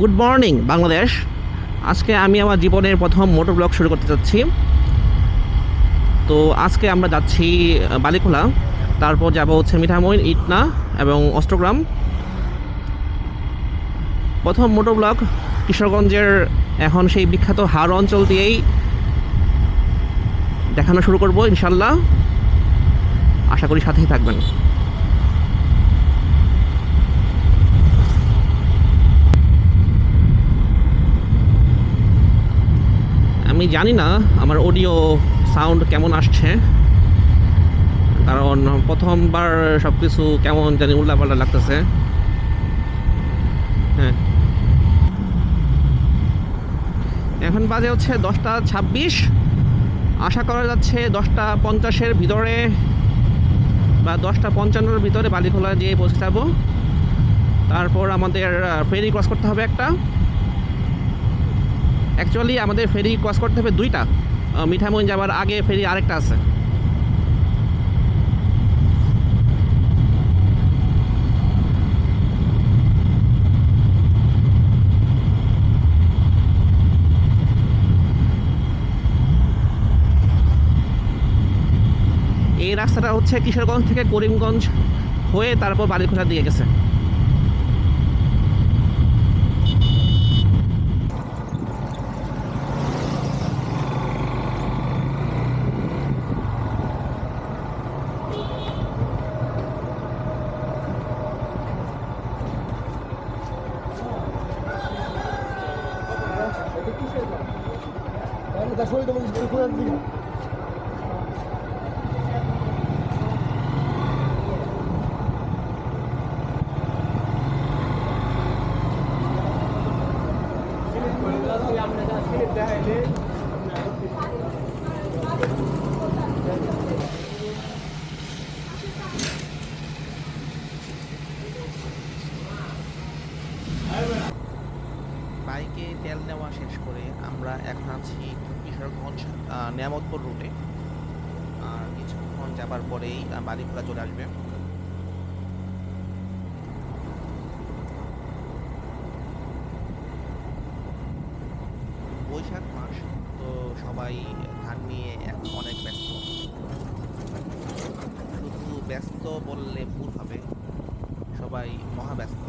Good morning Bangladesh আজকে আমি আমার জীবনের প্রথম মোটর ব্লগ শুরু করতে যাচ্ছি। তো আজকে আমরা যাচ্ছি বালিখোলা। তারপর যাব হচ্ছে মিঠামইন ইটনা এবং অষ্টগ্রাম। প্রথম মোটর ব্লগ কিশোরগঞ্জের এখন সেই বিখ্যাত হাওড় অঞ্চল দিয়েই দেখানো শুরু করব, ইনশাল্লাহ। আশা করি সাথেই থাকবেন। আমি জানি না, আমার অডিও সাউন্ড কেমন আসছে। কারণ প্রথমবার সব কিছু কেমন জানি উল্লাপাল্লা লাগতেছে। হ্যাঁ। এখন বাজে হচ্ছে দশটা ছাব্বিশ। আশা করা যাচ্ছে দশটা পঞ্চাশের ভিতরে বা দশটা পঞ্চান্নর ভিতরে বালিখোলা যেয়ে পৌঁছে যাব। তারপর আমাদের ফেরি ক্রস করতে হবে একটা। অ্যাকচুয়ালি আমাদের ফেরি ক্রস করতে হবে দুইটা। আহ, মিঠামইন যাবার আগে ফেরি আরেকটা আছে। এই রাস্তাটা হচ্ছে কিশোরগঞ্জ থেকে করিমগঞ্জ হয়ে তারপর বালিখোলা দিয়ে গেছে। kuvvetli. বাইকে তেল নেওয়া শেষ করে আমরা এখন আছি কিশোরগঞ্জ নিয়ামতপুর রুটে আর কিছুক্ষণ যাবার পরেই বালিখোলা চলে আসবে। বৈশাখ মাস, তো সবাই ধান নিয়ে এখন অনেক ব্যস্ত। শুধু ব্যস্ত বললে ভুল হবে, সবাই মহাব্যস্ত।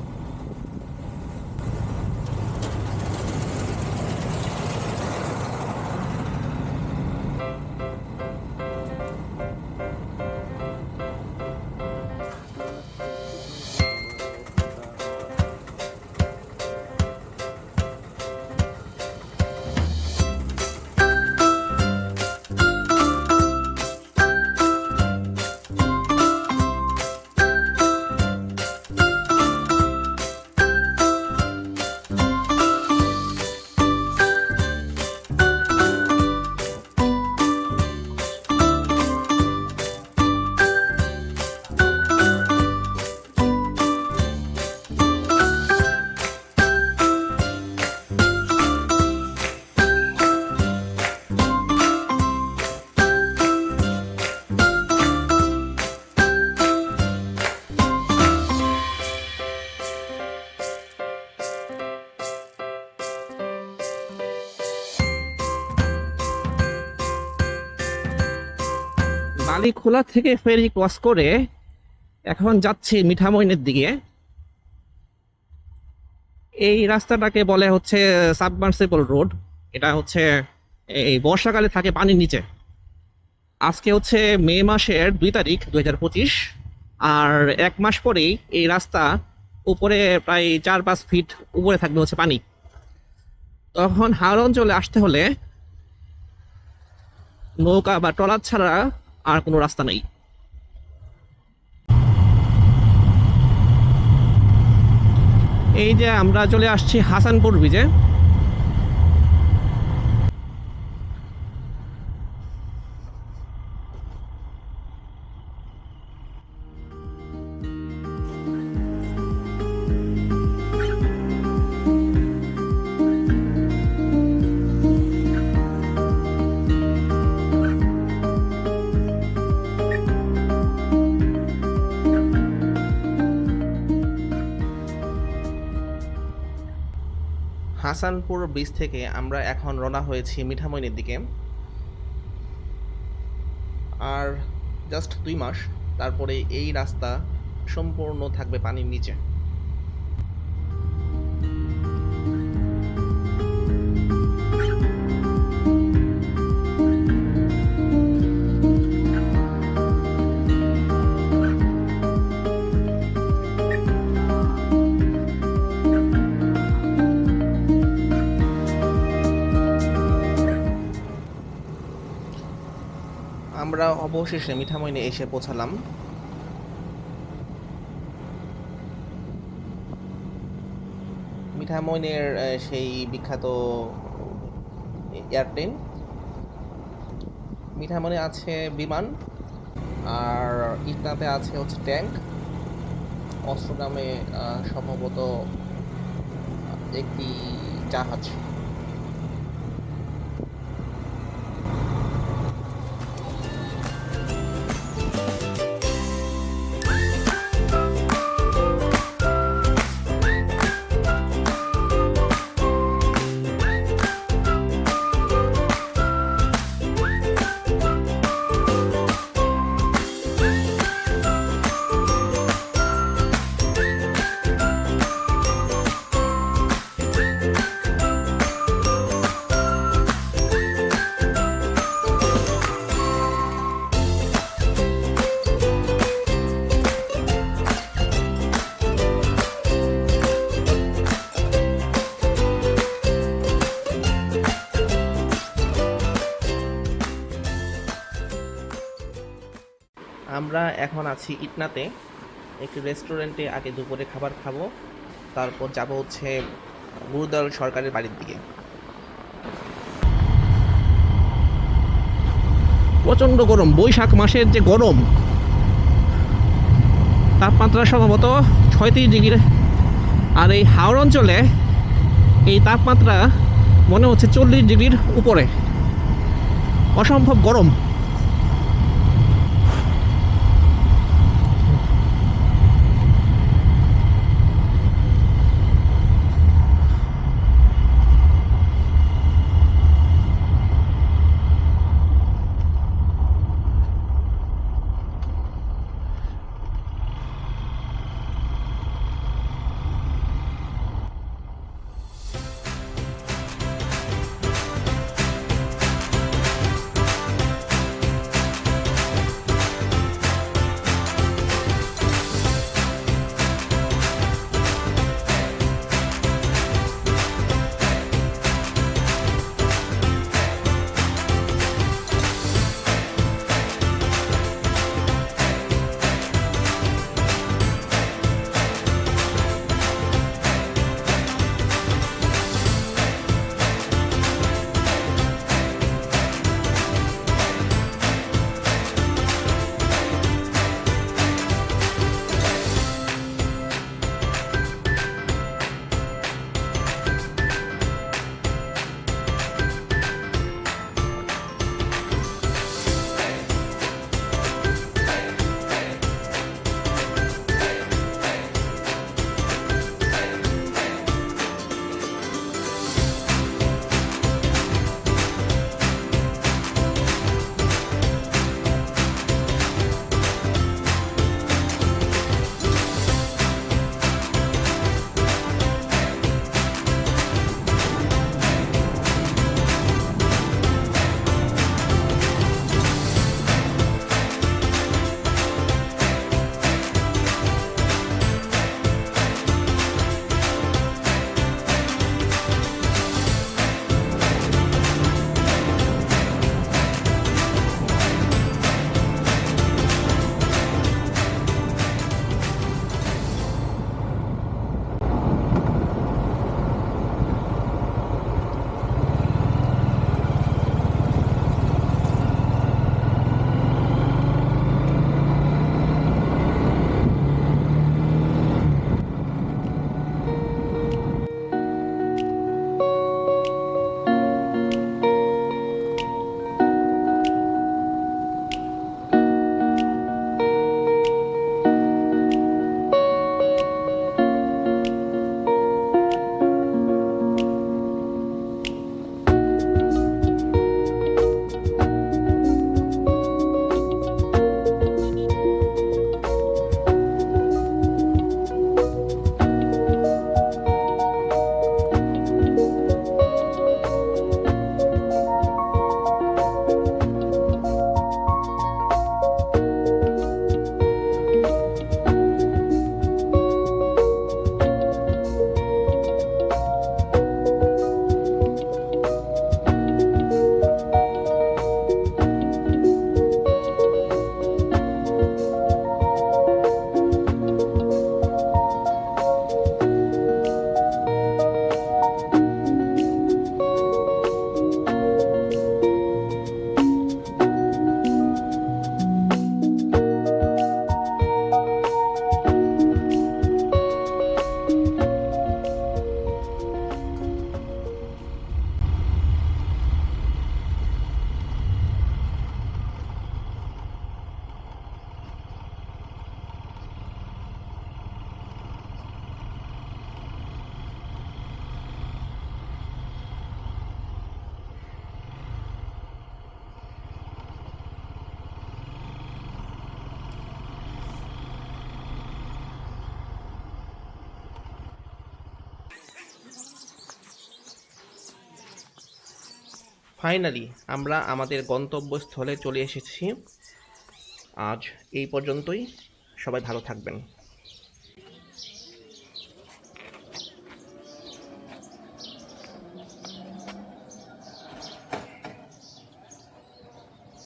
বালিখোলা থেকে ফেরি ক্রস করে এখন যাচ্ছি মিঠামইনের দিকে। এই রাস্তাটাকে বলে হচ্ছে সাবমার্সিবল রোড। এটা হচ্ছে এই বর্ষাকালে থাকে পানির নিচে। আজকে হচ্ছে মে মাসের দুই তারিখ, দুই আর এক মাস পরেই এই রাস্তা উপরে প্রায় চার পাঁচ ফিট উপরে থাকবে হচ্ছে পানি। তখন হাওড় অঞ্চলে আসতে হলে নৌকা বা ট্রলার ছাড়া আর কোনো রাস্তা নেই। এই যে আমরা চলে আসছি হাসানপুর ব্রিজে। হাসানপুর ব্রিজ থেকে আমরা এখন রওনা হয়েছি মিঠামইনের দিকে। আর জাস্ট দুই মাস, তারপরে এই রাস্তা সম্পূর্ণ থাকবে পানির নিচে। আমরা অবশেষে মিঠামইনে এসে পৌঁছালাম। মিঠামইনের সেই বিখ্যাত এয়ারপ্লেন। মিঠামইনে আছে বিমান, আর ইটনাতে আছে হচ্ছে ট্যাঙ্ক। অস্ত্রগ্রামে সম্ভবত একটি জাহাজ। আমরা এখন আছি ইটনাতে, একটি রেস্টুরেন্টে আগে দুপুরে খাবার খাব, তারপর যাব হচ্ছে গুরুদল সরকারের বাড়ির দিকে। প্রচণ্ড গরম, বৈশাখ মাসের যে গরম, তাপমাত্রা সম্ভবত ছয়ত্রিশ ডিগ্রি। আর এই হাওড় অঞ্চলে এই তাপমাত্রা মনে হচ্ছে চল্লিশ ডিগ্রির উপরে। অসম্ভব গরম। ফাইনালি আমরা আমাদের গন্তব্যস্থলে চলে এসেছি। আজ এই পর্যন্তই। সবাই ভালো থাকবেন।